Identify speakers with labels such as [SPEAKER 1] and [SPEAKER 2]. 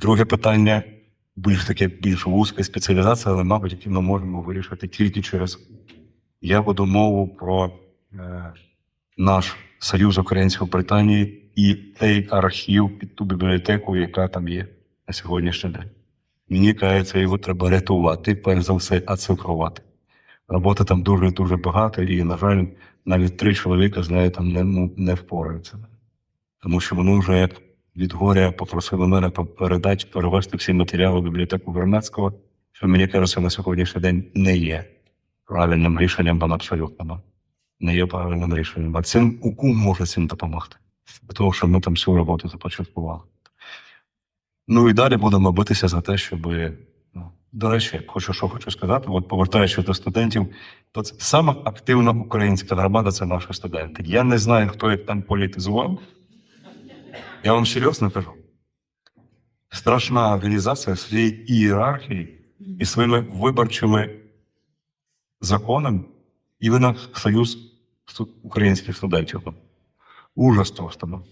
[SPEAKER 1] Друге питання більш таке більш вузька спеціалізація, але, мабуть, які ми можемо вирішити тільки через я веду мову про е, наш союз української Британії і той архів під ту бібліотеку, яка там є на сьогоднішній день. Мені кажеться, його треба рятувати, перш за все, оцифрувати. Роботи там дуже дуже багато, і, на жаль, навіть три чоловіка з нею там не, ну, не впораються. Тому що вони вже від горя попросили мене передати, перевести всі матеріали в бібліотеку Вернацького, що мені кажеться, на сьогоднішній день не є правильним рішенням, бо абсолютно не є правильним рішенням. А цим УКУ може цим допомогти. Для того, що ми там всю роботу започаткували. Ну і далі будемо битися за те, щоб. Ну, до речі, хочу, що хочу сказати, от повертаючись до студентів, то це сама активна українська громада це наші студенти. Я не знаю, хто їх там політизував. Я вам серйозно кажу. Страшна організація своєю ієрархією і своїми виборчими законами, і ви союз українських студентів. Ужас просто. ну.